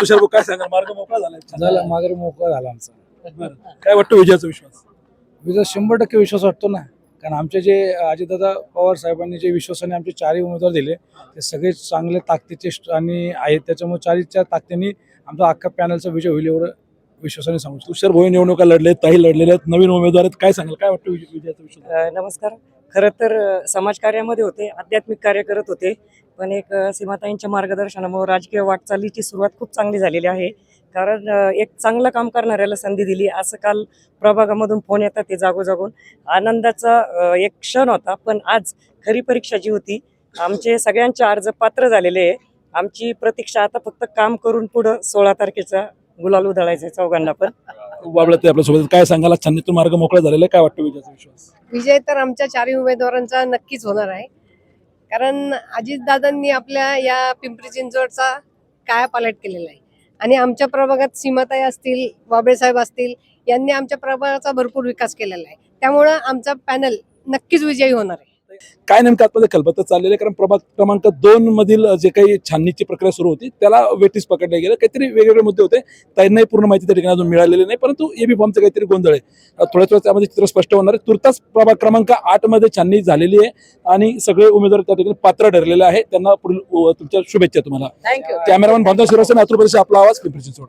तुषार भाऊ काय सांगा मार्ग मोकळा झाला झाला मागे मोकळा झाला आमचा. बरं. काय वाटतं विजयाचा विश्वास? विजय शंभर टक्के विश्वास वाटतो ना. कारण आमचे जे अजितदादा पवार साहेबांनी जे विश्वासाने आमचे चारही उमेदवार दिले ते सगळे चांगले ताकदीचे स्ट- आणि आहेत. त्याच्यामुळे चारीच्या ताकदीने आमचा अख्खा पॅनलचा विजय होईल एवढं विश्वासाने सांगू शकतो तुषार भाऊ निवडणुका लढले ताही लढलेल्या आहेत. नवीन उमेदवार आहेत. काय सांगाल? काय वाटतं विजय- विजयाचा विश्वास? अ, नमस्कार. खरं तर समाजकार्यामध्ये होते आध्यात्मिक कार्य करत होते पण एक सीमाताईंच्या मार्गदर्शनामुळे राजकीय वाटचालीची सुरुवात खूप चांगली झालेली आहे. कारण एक चांगलं काम करणाऱ्याला संधी दिली असं काल प्रभागामधून फोन येतात ते जागोजागून. आनंदाचा एक क्षण होता पण आज खरी परीक्षा जी होती आमचे सगळ्यांचे अर्ज पात्र झालेले आहे. आमची प्रतीक्षा आता फक्त काम करून पुढं सोळा तारखेचा गुलाल उधळायचा आहे चौघांना पण. बाबळत आपल्यासोबत. काय सांगायला छाननीतून मार्ग मोकळा झालेला आहे. काय वाटतं विजयाचा विश्वास? विजय तर आमच्या चारही उमेदवारांचा नक्कीच होणार आहे. कारण अजितदादांनी आपल्या या पिंपरी चिंचवडचा कायापालट केलेला आहे. आणि आमच्या प्रभागात सीमाताई असतील बाबळे साहेब असतील यांनी आमच्या प्रभागाचा भरपूर विकास केलेला आहे. त्यामुळं आमचा पॅनल नक्कीच विजयी होणार आहे. काय नेमकं आतमध्ये कल्पना चाललेलं आहे? कारण प्रभाग क्रमांक दोन मधील जे काही छाननीची प्रक्रिया सुरू होती त्याला वेटीस पकडले गेलं. काहीतरी वेगवेगळे मुद्दे होते. त्यांनाही पूर्ण माहिती त्या ठिकाणी अजून मिळालेली नाही परंतु एबी फॉर्मचं काहीतरी गोंधळ आहे. थोड्याच वेळात त्यामध्ये चित्र स्पष्ट होणार आहे. तुर्तास प्रभाग क्रमांक आठमध्ये छाननी झालेली आहे आणि सगळे उमेदवार त्या ठिकाणी पात्र ठरलेले आहे त्यांना पुढील तुमच्या शुभेच्छा तुम्हाला. थँक्यू कॅमेरामॅन भांडा शिवसेना अतुल प्रदेश आपला आवाज पिंपरी चिंचवड.